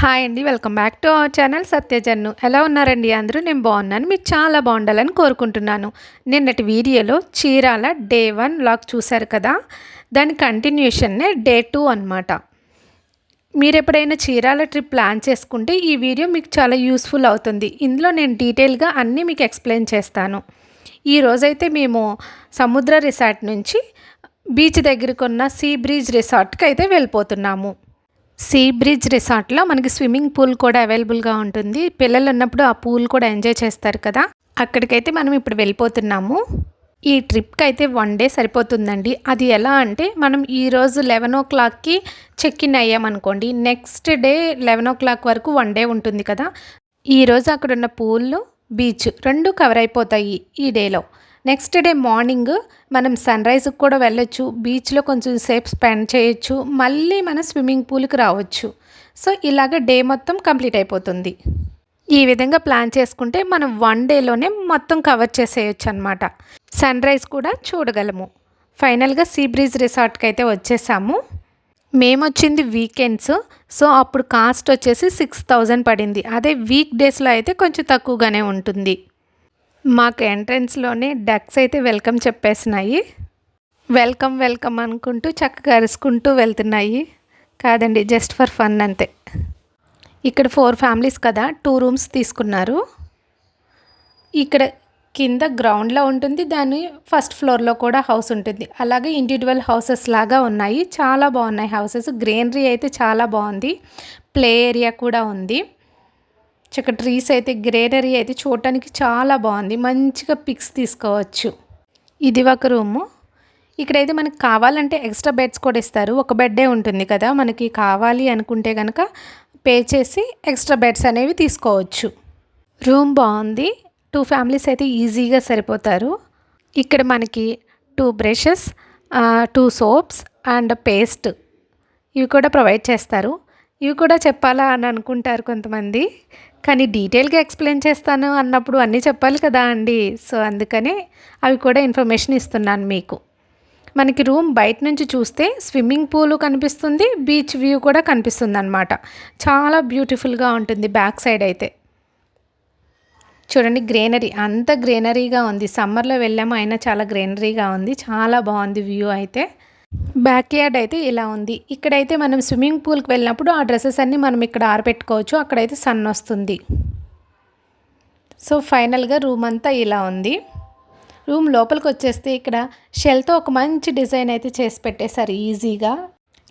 Hi అండి welcome back to our channel Satyajannu. ఎలా ఉన్నారండి అందరూ? నేను బాగున్నాను మీరు చాలా బాగుండాలని కోరుకుంటున్నాను. నిన్నటి వీడియోలో చీరాల డే వన్ లాక్ చూశారు కదా? దాని కంటిన్యూషన్నే డే టూ అనమాట మీరు ఎప్పుడైనా చీరాల ట్రిప్ ప్లాన్ చేసుకుంటే ఈ వీడియో మీకు చాలా యూస్ఫుల్ అవుతుంది. ఇందులో నేను డీటెయిల్గా అన్నీ మీకు ఎక్స్ప్లెయిన్ చేస్తాను. ఈరోజైతే మేము సముద్ర రిసార్ట్ నుంచి బీచ్ దగ్గరకు ఉన్న సీ బ్రిడ్జ్ రిసార్ట్కి అయితే వెళ్ళిపోతున్నాము. సీ బ్రిడ్జ్ రిసార్ట్లో మనకి స్విమ్మింగ్ పూల్ కూడా అవైలబుల్గా ఉంటుంది. పిల్లలు ఉన్నప్పుడు ఆ పూల్ కూడా ఎంజాయ్ చేస్తారు కదా. అక్కడికైతే మనం ఇప్పుడు వెళ్ళిపోతున్నాము. ఈ ట్రిప్కి అయితే వన్ డే సరిపోతుందండి. అది ఎలా అంటే మనం ఈరోజు లెవెన్ ఓ క్లాక్కి check in అయ్యామనుకోండి next day eleven o clock వరకు వన్ డే ఉంటుంది కదా. ఈరోజు అక్కడ ఉన్న పూల్ బీచ్ రెండు కవర్ అయిపోతాయి ఈ డేలో. నెక్స్ట్ డే మార్నింగ్ మనం సన్ రైజ్కి కూడా వెళ్ళొచ్చు బీచ్లో కొంచెం సేపు స్పెండ్ చేయొచ్చు మళ్ళీ మనం స్విమ్మింగ్ పూల్కి రావచ్చు. సో ఇలాగ డే మొత్తం కంప్లీట్ అయిపోతుంది. ఈ విధంగా ప్లాన్ చేసుకుంటే మనం వన్ డేలోనే మొత్తం కవర్ చేసేయచ్చు అనమాట సన్ రైజ్ కూడా చూడగలము. ఫైనల్గా సీ బ్రిడ్జ్ రిసార్ట్కి అయితే వచ్చేసాము. మేము వచ్చింది వీకెండ్స్ సో అప్పుడు కాస్ట్ వచ్చేసి సిక్స్ థౌజండ్ పడింది. అదే వీక్ డేస్లో అయితే కొంచెం తక్కువగానే ఉంటుంది. మాకు ఎంట్రన్స్లోనే డక్స్ అయితే వెల్కమ్ చెప్పేసినాయి. వెల్కమ్ వెల్కమ్ అనుకుంటూ చక్కగా అరుచుకుంటూ వెళ్తున్నాయి. కాదండి జస్ట్ ఫర్ ఫన్ అంతే. ఇక్కడ ఫోర్ ఫ్యామిలీస్ కదా టూ రూమ్స్ తీసుకున్నారు. ఇక్కడ కింద గ్రౌండ్లో ఉంటుంది దాని ఫస్ట్ ఫ్లోర్లో కూడా హౌస్ ఉంటుంది. అలాగే ఇండివిజువల్ హౌసెస్ లాగా ఉన్నాయి చాలా బాగున్నాయి హౌసెస్. గ్రీనరీ అయితే చాలా బాగుంది. ప్లే ఏరియా కూడా ఉంది. చక్క ట్రీస్ అయితే గ్రేనరీ అయితే చూడటానికి చాలా బాగుంది. మంచిగా పిక్స్ తీసుకోవచ్చు. ఇది ఒక రూము ఇక్కడైతే మనకి కావాలంటే ఎక్స్ట్రా బెడ్స్ కూడా ఇస్తారు. ఒక బెడ్డే ఉంటుంది కదా మనకి కావాలి అనుకుంటే కనుక పే చేసి ఎక్స్ట్రా బెడ్స్ అనేవి తీసుకోవచ్చు. రూమ్ బాగుంది. టూ ఫ్యామిలీస్ అయితే ఈజీగా సరిపోతారు. ఇక్కడ మనకి two brushes two soaps and paste ఇవి కూడా ప్రొవైడ్ చేస్తారు. ఇవి కూడా చెప్పాలా అని అనుకుంటారు కొంతమంది. కానీ డీటెయిల్గా ఎక్స్ప్లెయిన్ చేస్తాను అన్నప్పుడు అన్నీ చెప్పాలి కదా అండి. సో అందుకనే అవి కూడా ఇన్ఫర్మేషన్ ఇస్తున్నాను మీకు. మనకి రూమ్ బయట నుంచి చూస్తే స్విమ్మింగ్ పూల్ కనిపిస్తుంది బీచ్ వ్యూ కూడా కనిపిస్తుంది అనమాట చాలా బ్యూటిఫుల్గా ఉంటుంది బ్యాక్ సైడ్ అయితే. చూడండి గ్రీనరీ అంత గ్రీనరీగా ఉంది. సమ్మర్లో వెళ్ళాము అయినా చాలా గ్రీనరీగా ఉంది. చాలా బాగుంది వ్యూ అయితే. బ్యాక్ యార్డ్ అయితే ఇలా ఉంది. ఇక్కడైతే మనం స్విమ్మింగ్ పూల్కి వెళ్ళినప్పుడు ఆ డ్రెస్సెస్ అన్నీ మనం ఇక్కడ ఆరబెట్టుకోవచ్చు. అక్కడైతే సన్ వస్తుంది. సో ఫైనల్గా రూమ్ అంతా ఇలా ఉంది. రూమ్ లోపలికి వచ్చేస్తే ఇక్కడ షెల్తో ఒక మంచి డిజైన్ అయితే చేసి పెట్టేశారు ఈజీగా.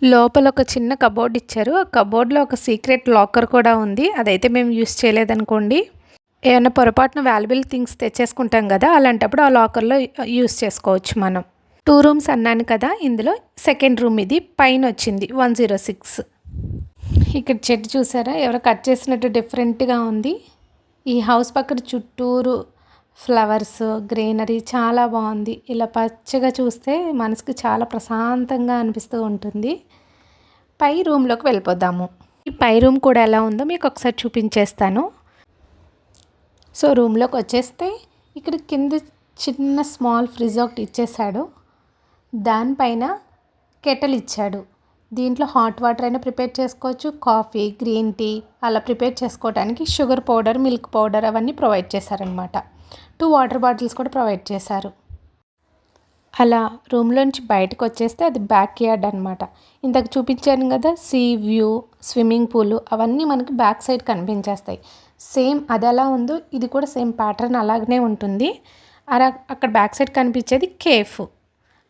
లోపల ఒక చిన్న కబోర్డ్ ఇచ్చారు. ఆ కబోర్డ్లో ఒక సీక్రెట్ లాకర్ కూడా ఉంది. అదైతే మేము యూస్ చేయలేదనుకోండి. ఏమైనా పొరపాటున వాల్యుబుల్ థింగ్స్ తెచ్చేసుకుంటాం కదా అలాంటప్పుడు ఆ లాకర్లో యూస్ చేసుకోవచ్చు మనం. టూ రూమ్స్ అన్నాను కదా ఇందులో సెకండ్ రూమ్ ఇది పైన వచ్చింది వన్ జీరో సిక్స్ ఇక్కడ చెట్టు చూసారా? ఎవరో కట్ చేసినట్టు డిఫరెంట్గా ఉంది. ఈ హౌస్ పక్కన చుట్టూరు ఫ్లవర్స్ గ్రీనరీ చాలా బాగుంది. ఇలా పచ్చగా చూస్తే మనసుకు చాలా ప్రశాంతంగా అనిపిస్తూ ఉంటుంది. పై రూమ్లోకి వెళ్ళిపోదాము. ఈ పై రూమ్ కూడా ఎలా ఉందో మీకు ఒకసారి చూపించేస్తాను. సో రూమ్లోకి వచ్చేస్తే ఇక్కడ కింద చిన్న స్మాల్ ఫ్రిడ్జ్ ఒకటి ఇచ్చేసాడు దానిపైన కెటల్ ఇచ్చాడు. దీంట్లో హాట్ వాటర్ అయినా ప్రిపేర్ చేసుకోవచ్చు. కాఫీ గ్రీన్ టీ అలా ప్రిపేర్ చేసుకోవడానికి షుగర్ పౌడర్ మిల్క్ పౌడర్ అవన్నీ ప్రొవైడ్ చేశారనమాట టూ వాటర్ బాటిల్స్ కూడా ప్రొవైడ్ చేశారు. అలా రూమ్లోంచి బయటకు వచ్చేస్తే అది బ్యాక్ యార్డ్ అనమాట ఇంతకు చూపించాను కదా సీ వ్యూ స్విమ్మింగ్ పూల్ అవన్నీ మనకి బ్యాక్ సైడ్ కనిపించేస్తాయి. సేమ్ అది ఎలా ఉందో ఇది కూడా సేమ్ ప్యాటర్న్ అలాగనే ఉంటుంది. అలా అక్కడ బ్యాక్ సైడ్ కనిపించేది కేఫ్.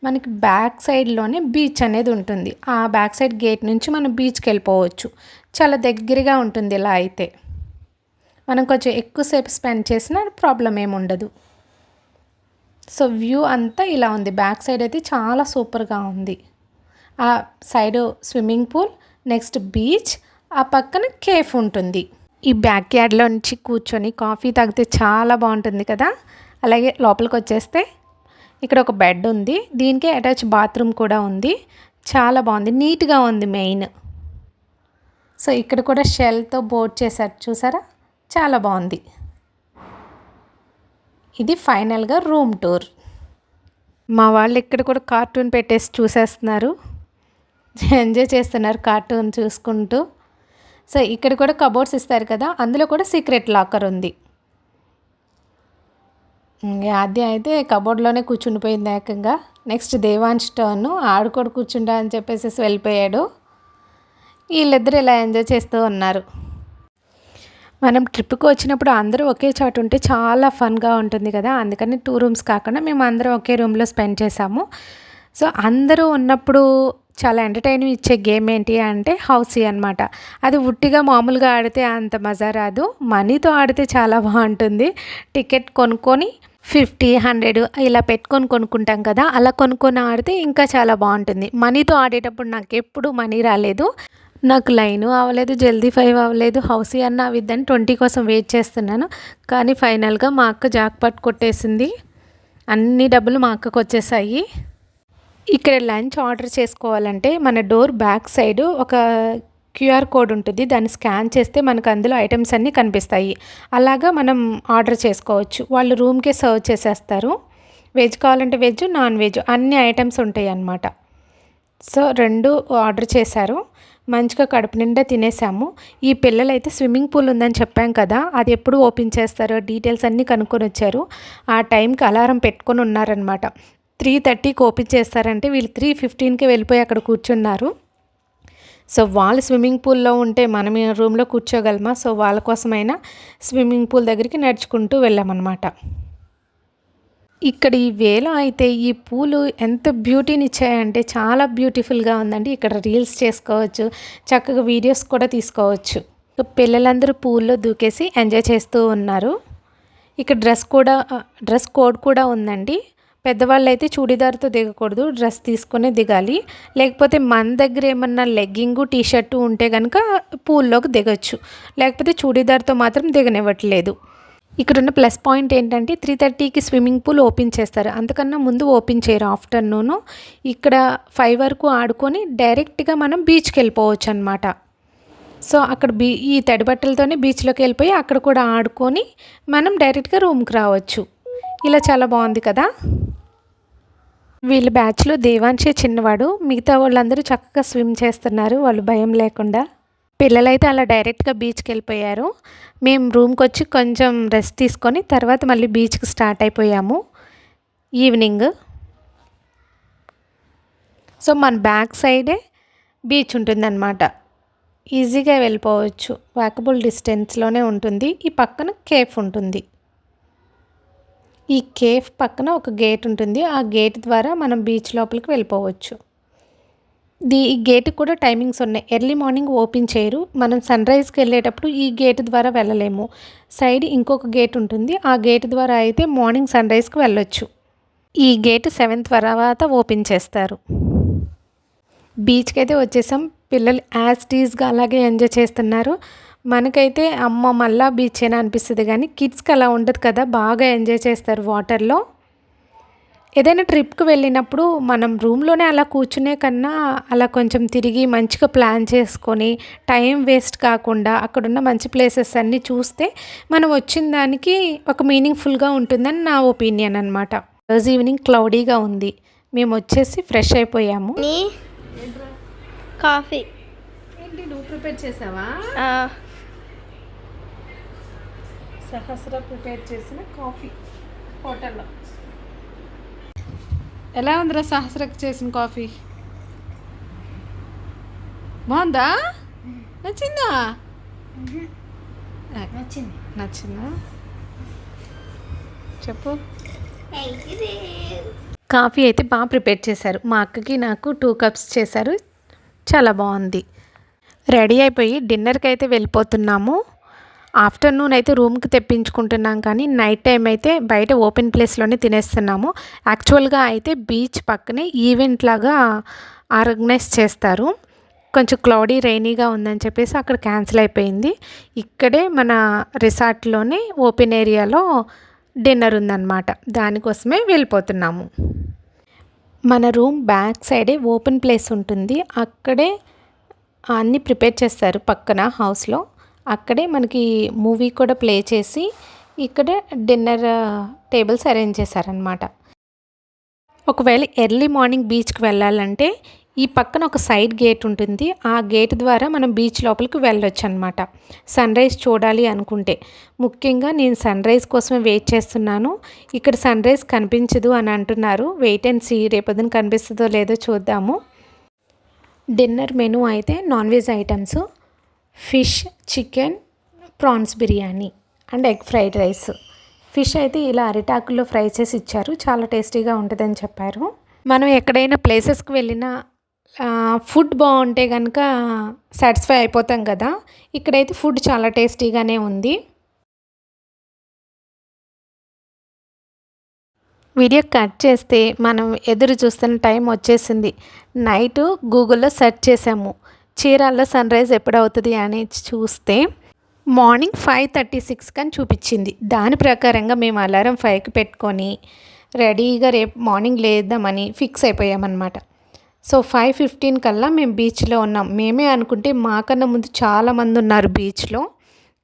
మనకి బ్యాక్ సైడ్లోనే బీచ్ అనేది ఉంటుంది. ఆ బ్యాక్ సైడ్ గేట్ నుంచి మనం బీచ్కి వెళ్ళిపోవచ్చు. చాలా దగ్గరగా ఉంటుంది ఇలా అయితే. మనం కొంచెం ఎక్కువసేపు స్పెండ్ చేసినా ప్రాబ్లం ఏమి ఉండదు. సో వ్యూ అంతా ఇలా ఉంది. బ్యాక్ సైడ్ అయితే చాలా సూపర్గా ఉంది. ఆ side swimming pool next beach ఆ పక్కన కేఫ్ ఉంటుంది. ఈ బ్యాక్ యార్డ్లో నుంచి కూర్చొని కాఫీ తాగితే చాలా బాగుంటుంది కదా? అలాగే లోపలికి వచ్చేస్తే ఇక్కడ ఒక బెడ్ ఉంది. దీనికి అటాచ్ బాత్రూమ్ కూడా ఉంది. చాలా బాగుంది. నీట్గా ఉంది మెయిన్ సో ఇక్కడ కూడా షెల్తో బోర్డ్ చేశారు. చూసారా? చాలా బాగుంది. ఇది ఫైనల్గా రూమ్ టూర్ మా వాళ్ళు ఇక్కడ కూడా కార్టూన్ పెట్టేసి చూసేస్తున్నారు. ఎంజాయ్ చేస్తున్నారు కార్టూన్ చూసుకుంటూ. సో ఇక్కడ కూడా కబోర్డ్స్ ఇస్తారు కదా? అందులో కూడా సీక్రెట్ లాకర్ ఉంది. ఆద్య అయితే కబోర్డ్లోనే కూర్చుండిపోయింది ఏకంగా. నెక్స్ట్ దేవాంశ్ టర్న్ ఆడుకోడు కూర్చుంటా అని చెప్పేసి వెళ్ళిపోయాడు. వీళ్ళిద్దరు ఇలా ఎంజాయ్ చేస్తూ ఉన్నారు. మనం ట్రిప్కి వచ్చినప్పుడు అందరూ ఒకే చోట ఉంటే చాలా ఫన్గా ఉంటుంది కదా. అందుకని టూ రూమ్స్ కాకుండా మేము అందరం ఒకే రూమ్లో స్పెండ్ చేసాము సో అందరూ ఉన్నప్పుడు చాలా ఎంటర్టైనింగ్ ఇచ్చే గేమ్ ఏంటి అంటే హౌసీ అనమాట అది ఉట్టిగా మామూలుగా ఆడితే అంత మజా రాదు. మనీతో ఆడితే చాలా బాగుంటుంది. టికెట్ కొనుక్కొని ఫిఫ్టీ హండ్రెడ్ ఇలా పెట్టుకొని కొనుక్కుంటాం కదా అలా కొనుక్కొని ఆడితే ఇంకా చాలా బాగుంటుంది. మనీతో ఆడేటప్పుడు నాకు ఎప్పుడు మనీ రాలేదు. నాకు లైన్ అవ్వలేదు జల్దీ ఫైవ్ అవ్వలేదు హౌసీ అన్న అవిద్దని ట్వంటీ కోసం వెయిట్ చేస్తున్నాను. కానీ ఫైనల్గా మా అక్క జాక్ పట్ కొట్టేసింది. అన్ని డబ్బులు మా అక్కకు వచ్చేసాయి ఇక్కడ లంచ్ ఆర్డర్ చేసుకోవాలంటే మన డోర్ బ్యాక్ సైడ్ ఒక క్యూఆర్ కోడ్ ఉంటుంది. దాన్ని స్కాన్ చేస్తే మనకు అందులో ఐటమ్స్ అన్నీ కనిపిస్తాయి. అలాగా మనం ఆర్డర్ చేసుకోవచ్చు. వాళ్ళు రూమ్కే సర్వ్ చేసేస్తారు. వెజ్ కావాలంటే వెజ్ నాన్ వెజ్ అన్ని ఐటమ్స్ ఉంటాయి అన్నమాట. సో రెండు ఆర్డర్ చేశారు. మంచిగా కడుపు నిండా తినేసాము. ఈ పిల్లలైతే స్విమ్మింగ్ పూల్ ఉందని చెప్పాం కదా అది ఎప్పుడు ఓపెన్ చేస్తారో డీటెయిల్స్ అన్నీ కనుక్కొని వచ్చారు. ఆ టైంకి అలారం పెట్టుకొని ఉన్నారనమాట త్రీ థర్టీకి ఓపెన్ చేస్తారంటే వీళ్ళు త్రీ ఫిఫ్టీన్కి వెళ్ళిపోయి అక్కడ కూర్చున్నారు. సో వాళ్ళు స్విమ్మింగ్ పూల్లో ఉంటే మనం రూమ్లో కూర్చోగలమా? సో వాళ్ళ కోసమైనా స్విమ్మింగ్ పూల్ దగ్గరికి నడుచుకుంటూ వెళ్ళామన్నమాట. ఇక్కడ ఈ వేలో అయితే ఈ పూలు ఎంత బ్యూటీని ఇచ్చాయంటే చాలా బ్యూటిఫుల్గా ఉందండి. ఇక్కడ రీల్స్ చేసుకోవచ్చు చక్కగా వీడియోస్ కూడా తీసుకోవచ్చు. పిల్లలందరూ పూల్లో దూకేసి ఎంజాయ్ చేస్తూ ఉన్నారు. ఇక్కడ డ్రెస్ కూడా డ్రెస్ కోడ్ కూడా ఉందండి. పెద్దవాళ్ళు అయితే చూడీదార్తో దిగకూడదు డ్రెస్ తీసుకునే దిగాలి. లేకపోతే మన దగ్గర ఏమన్నా లెగ్గింగు టీ షర్టు ఉంటే కనుక పూల్లోకి దిగొచ్చు. లేకపోతే చూడీదార్తో మాత్రం దిగనివ్వట్లేదు. ఇక్కడున్న ప్లస్ పాయింట్ ఏంటంటే త్రీ థర్టీకి స్విమ్మింగ్ పూల్ ఓపెన్ చేస్తారు. అంతకన్నా ముందు ఓపెన్ చేయరు ఆఫ్టర్నూను. ఇక్కడ ఫైవ్ వరకు ఆడుకొని డైరెక్ట్గా మనం బీచ్కి వెళ్ళిపోవచ్చు అనమాట సో అక్కడ బీ ఈ తడిబట్టలతోనే బీచ్లోకి వెళ్ళిపోయి అక్కడ కూడా ఆడుకొని మనం డైరెక్ట్గా రూమ్కి రావచ్చు. ఇలా చాలా బాగుంది కదా? వీళ్ళ బ్యాచ్లో దేవాన్షే చిన్నవాడు. మిగతా వాళ్ళందరూ చక్కగా స్విమ్ చేస్తున్నారు. వాళ్ళు భయం లేకుండా. పిల్లలైతే అలా డైరెక్ట్గా బీచ్కి వెళ్ళిపోయారు. మేము రూమ్కి వచ్చి కొంచెం రెస్ట్ తీసుకొని తర్వాత మళ్ళీ బీచ్కి స్టార్ట్ అయిపోయాము. ఈవినింగ్. సో మన బ్యాక్ సైడే బీచ్ ఉంటుందన్నమాట. ఈజీగా వెళ్ళిపోవచ్చు. వాకబుల్ డిస్టెన్స్లోనే ఉంటుంది. ఈ పక్కన కేఫ్ ఉంటుంది. ఈ కేఫ్ పక్కన ఒక గేట్ ఉంటుంది. ఆ గేట్ ద్వారా మనం బీచ్ లోపలికి వెళ్ళిపోవచ్చు. దీ ఈ గేట్ కూడా టైమింగ్స్ ఉన్నాయి. ఎర్లీ మార్నింగ్ ఓపెన్ చేయరు. మనం సన్ రైజ్కి వెళ్ళేటప్పుడు ఈ గేట్ ద్వారా వెళ్ళలేము. సైడ్ ఇంకొక గేట్ ఉంటుంది. ఆ గేట్ ద్వారా అయితే మార్నింగ్ సన్ రైజ్కి వెళ్ళొచ్చు. ఈ గేట్ సెవెంత్ తర్వాత ఓపెన్ చేస్తారు. బీచ్కి అయితే వచ్చేసాం. పిల్లలు యాజ్ టీజ్గా అలాగే ఎంజాయ్ చేస్తున్నారు. మనకైతే అమ్మ మళ్ళా బీచ్ అని అనిపిస్తుంది కానీ కిడ్స్కి అలా ఉండదు కదా బాగా ఎంజాయ్ చేస్తారు వాటర్లో ఏదైనా ట్రిప్కి వెళ్ళినప్పుడు మనం రూమ్లోనే అలా కూర్చునే కన్నా అలా కొంచెం తిరిగి మంచిగా ప్లాన్ చేసుకొని టైం వేస్ట్ కాకుండా అక్కడున్న మంచి ప్లేసెస్ అన్నీ చూస్తే మనం వచ్చిన దానికి ఒక మీనింగ్ఫుల్గా ఉంటుందని నా ఒపీనియన్ అనమాట రోజు ఈవినింగ్ క్లౌడీగా ఉంది. మేము వచ్చేసి ఫ్రెష్ అయిపోయాము. కాఫీ. ఏంటి నువ్వు ప్రిపేర్ చేసావా? సహస్ర ప్రిపేర్ చేసిన కాఫీ హోటల్లో. ఎలా ఉందిరా సహస్రకు చేసిన కాఫీ? బాగుందా? నచ్చిందా? నచ్చింది. నచ్చిందా? చెప్పు. కాఫీ అయితే బాగా ప్రిపేర్ చేశారు. మా అక్కకి నాకు టూ కప్స్ చేశారు. చాలా బాగుంది. రెడీ అయిపోయి డిన్నర్కి అయితే వెళ్ళిపోతున్నాము. ఆఫ్టర్నూన్ అయితే రూమ్కి తెప్పించుకుంటున్నాం కానీ నైట్ టైం అయితే బయట ఓపెన్ ప్లేస్లోనే తినేస్తున్నాము. యాక్చువల్గా అయితే బీచ్ పక్కనే ఈవెంట్ లాగా ఆర్గనైజ్ చేస్తారు. కొంచెం క్లౌడీ రైనీగా ఉందని చెప్పేసి అక్కడ క్యాన్సిల్ అయిపోయింది. ఇక్కడే మన రిసార్ట్లోనే ఓపెన్ ఏరియాలో డిన్నర్ ఉందన్నమాట. దానికోసమే వెళ్ళిపోతున్నాము. మన రూమ్ బ్యాక్ సైడే ఓపెన్ ప్లేస్ ఉంటుంది. అక్కడే అన్నీ ప్రిపేర్ చేస్తారు పక్కన హౌస్లో. అక్కడే మనకి మూవీ కూడా ప్లే చేసి ఇక్కడే డిన్నర్ టేబుల్స్ అరేంజ్ చేశారనమాట ఒకవేళ ఎర్లీ మార్నింగ్ బీచ్కి వెళ్ళాలంటే ఈ పక్కన ఒక సైడ్ గేట్ ఉంటుంది. ఆ గేట్ ద్వారా మనం బీచ్ లోపలికి వెళ్ళొచ్చు అనమాట సన్ రైజ్ చూడాలి అనుకుంటే. ముఖ్యంగా నేను సన్ రైజ్ కోసమే వెయిట్ చేస్తున్నాను. ఇక్కడ సన్ రైజ్ కనిపించదు అని అంటున్నారు. వెయిట్ అండ్ సీ రేపొద్దున కనిపిస్తుందో లేదో చూద్దాము. డిన్నర్ మెనూ అయితే non veg items. Fish chicken prawns biryani and egg fried rice. Fish అయితే ఇలా అరిటాకుల్లో ఫ్రై చేసి ఇచ్చారు. చాలా టేస్టీగా ఉంటుందని చెప్పారు. మనం ఎక్కడైనా ప్లేసెస్కి వెళ్ళినా ఫుడ్ బాగుంటే కనుక సాటిస్ఫై అయిపోతాం కదా. ఇక్కడైతే ఫుడ్ చాలా టేస్టీగానే ఉంది. వీడియో కట్ చేస్తే మనం ఎదురు చూస్తున్న టైం వచ్చేసింది. నైట్ గూగుల్లో సెర్చ్ చేసాము. చీరాల్లో సన్ రైజ్ ఎప్పుడవుతుంది అని చూస్తే మార్నింగ్ ఫైవ్ థర్టీ సిక్స్ అని చూపించింది. దాని ప్రకారంగా మేము అలారం ఫైవ్కి పెట్టుకొని రెడీగా రేపు మార్నింగ్ లేద్దామని ఫిక్స్ అయిపోయామన్నమాట. సో ఫైవ్ ఫిఫ్టీన్ కల్లా మేము బీచ్లో ఉన్నాం. మేమే అనుకుంటే మాకన్నా ముందు చాలామంది ఉన్నారు బీచ్లో.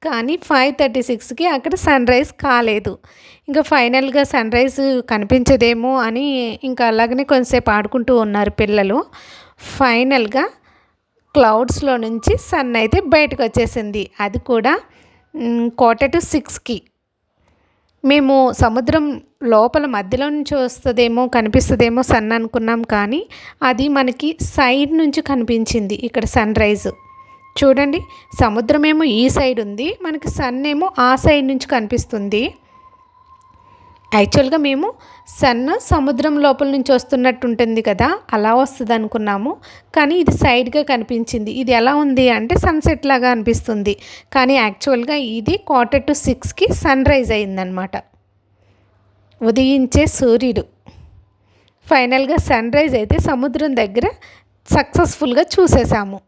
కానీ ఫైవ్ థర్టీ సిక్స్కి అక్కడ సన్ రైజ్ కాలేదు. ఇంకా ఫైనల్గా సన్ రైజ్ కనిపించదేమో అని ఇంకా అలాగనే కొంతసేపు ఆడుకుంటూ ఉన్నారు పిల్లలు. ఫైనల్గా క్లౌడ్స్లో నుంచి సన్ అయితే బయటకు వచ్చేసింది అది కూడా క్వార్టర్ టు సిక్స్కి మేము సముద్రం లోపల మధ్యలో నుంచి వస్తుందేమో కనిపిస్తుందేమో సన్ అనుకున్నాం కానీ అది మనకి సైడ్ నుంచి కనిపించింది ఇక్కడ సన్ రైజ్. చూడండి సముద్రమేమో ఈ సైడ్ ఉంది మనకి సన్ ఏమో ఆ సైడ్ నుంచి కనిపిస్తుంది. యాక్చువల్గా మేము సన్ సముద్రం లోపల నుంచి వస్తున్నట్టు ఉంటుంది కదా అలా వస్తుంది అనుకున్నాము కానీ ఇది సైడ్గా కనిపించింది. ఇది ఎలా ఉంది అంటే సన్సెట్ లాగా అనిపిస్తుంది. కానీ యాక్చువల్గా ఇది క్వార్టర్ టు సిక్స్కి సన్ రైజ్ అయిందనమాట ఉదయించే సూర్యుడు. ఫైనల్గా సన్ రైజ్ అయితే సముద్రం దగ్గర సక్సెస్ఫుల్గా చూసేసాము.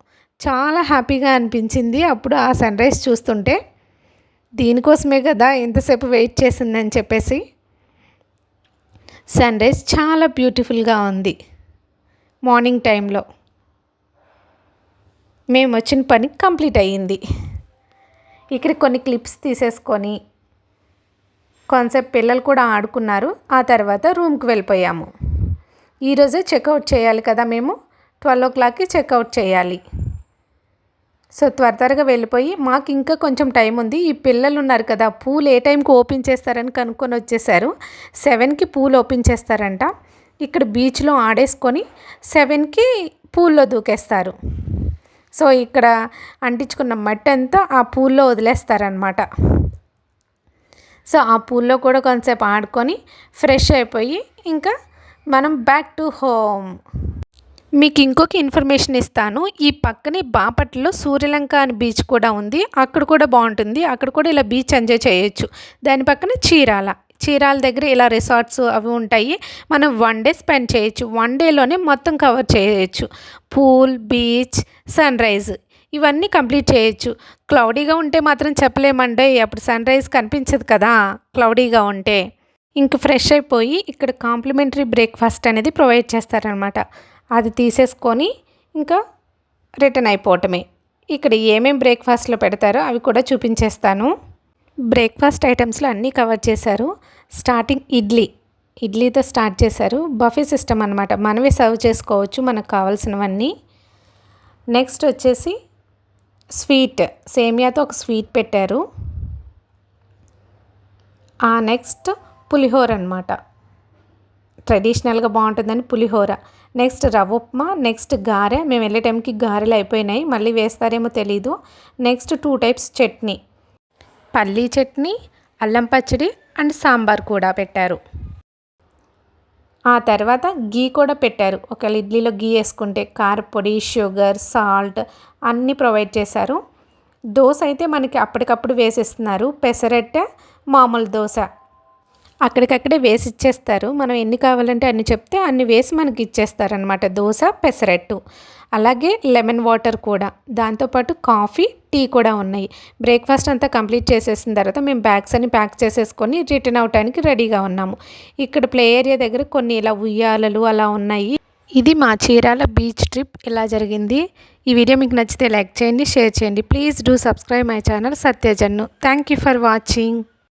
చాలా హ్యాపీగా అనిపించింది అప్పుడు ఆ సన్ రైజ్ చూస్తుంటే. దీనికోసమే కదా ఎంతసేపు వెయిట్ చేసిందని చెప్పేసి సన్ రైజ్ చాలా బ్యూటిఫుల్గా ఉంది. మార్నింగ్ టైంలో మేము వచ్చిన పని కంప్లీట్ అయ్యింది. ఇక్కడ కొన్ని క్లిప్స్ తీసేసుకొని కొంతసేపు పిల్లలు కూడా ఆడుకున్నారు. ఆ తర్వాత రూమ్కి వెళ్ళిపోయాము. ఈరోజే చెక్అవుట్ చేయాలి కదా మేము? ట్వెల్వ్ ఓ క్లాక్కి చెక్అవుట్ చేయాలి. సో త్వర త్వరగా వెళ్ళిపోయి మాకు ఇంకా కొంచెం టైం ఉంది. ఈ పిల్లలు ఉన్నారు కదా పూలు ఏ టైంకి ఓపెన్ చేస్తారని కనుక్కొని వచ్చేసారు. సెవెన్కి పూలు ఓపెన్ చేస్తారంట. ఇక్కడ బీచ్లో ఆడేసుకొని సెవెన్కి పూల్లో దూకేస్తారు. సో ఇక్కడ అంటించుకున్న మట్టి అంతా ఆ పూల్లో వదిలేస్తారనమాట సో ఆ పూల్లో కూడా కొంతసేపు ఆడుకొని ఫ్రెష్ అయిపోయి ఇంకా మనం బ్యాక్ టు హోమ్. మీకు ఇంకొక ఇన్ఫర్మేషన్ ఇస్తాను. ఈ పక్కనే బాపట్లలో సూర్యలంక అని బీచ్ కూడా ఉంది. అక్కడ కూడా బాగుంటుంది. అక్కడ కూడా ఇలా బీచ్ ఎంజాయ్ చేయొచ్చు. దాని పక్కన చీరాల. చీరాల దగ్గర ఇలా రిసార్ట్స్ అవి ఉంటాయి. మనం వన్ డే స్పెండ్ చేయొచ్చు. వన్ డేలోనే మొత్తం కవర్ చేయొచ్చు. పూల్ బీచ్ సన్ రైజ్ ఇవన్నీ కంప్లీట్ చేయొచ్చు. క్లౌడీగా ఉంటే మాత్రం చెప్పలేమండే. అప్పుడు సన్ రైజ్ కనిపించదు కదా. క్లౌడీగా ఉంటే. ఇంక ఫ్రెష్ అయిపోయి ఇక్కడ కాంప్లిమెంటరీ బ్రేక్ఫాస్ట్ అనేది ప్రొవైడ్ చేస్తారనమాట అది తీసేసుకొని ఇంకా రిటర్న్ అయిపోవటమే. ఇక్కడ ఏమేమి బ్రేక్ఫాస్ట్లో పెడతారో అవి కూడా చూపించేస్తాను. బ్రేక్ఫాస్ట్ ఐటమ్స్లో అన్నీ కవర్ చేశారు. స్టార్టింగ్ ఇడ్లీ. ఇడ్లీతో స్టార్ట్ చేశారు. బఫే సిస్టమ్ అనమాట మనమే సర్వ్ చేసుకోవచ్చు మనకు కావాల్సినవన్నీ. నెక్స్ట్ వచ్చేసి స్వీట్. సేమియాతో ఒక స్వీట్ పెట్టారు. ఆ నెక్స్ట్ పులిహోర అనమాట ట్రెడిషనల్గా బాగుంటుందని పులిహోర. నెక్స్ట్ రవ్వ ఉప్మా నెక్స్ట్ గారె. మేము వెళ్ళే టైంకి గారెలు అయిపోయినాయి. మళ్ళీ వేస్తారేమో తెలీదు. Next two types chutney. పల్లీ చట్నీ అల్లం పచ్చడి అండ్ సాంబార్ కూడా పెట్టారు. ఆ తర్వాత గీ కూడా పెట్టారు. ఒకవేళ ఇడ్లీలో గీ వేసుకుంటే కారపొడి షుగర్ సాల్ట్ అన్నీ ప్రొవైడ్ చేశారు. దోశ అయితే మనకి అప్పటికప్పుడు వేసేస్తున్నారు. పెసరట్ట మామూలు దోశ. అక్కడికక్కడే వేసి ఇచ్చేస్తారు మనం ఎన్ని కావాలంటే అన్ని చెప్తే అన్ని వేసి మనకి ఇచ్చేస్తారనమాట దోశ పెసరట్టు. అలాగే లెమన్ వాటర్ కూడా. దాంతోపాటు కాఫీ టీ కూడా ఉన్నాయి. బ్రేక్ఫాస్ట్ అంతా కంప్లీట్ చేసేసిన తర్వాత మేము బ్యాగ్స్ అన్ని ప్యాక్ చేసేసుకొని రిటర్న్ అవడానికి రెడీగా ఉన్నాము. ఇక్కడ ప్లే ఏరియా దగ్గర కొన్ని ఇలా ఉయ్యాలలు అలా ఉన్నాయి. ఇది మా చీరాల బీచ్ ట్రిప్. ఇలా జరిగింది. ఈ వీడియో మీకు నచ్చితే లైక్ చేయండి షేర్ చేయండి. Please do subscribe my channel Satyajannu. Thank you for watching.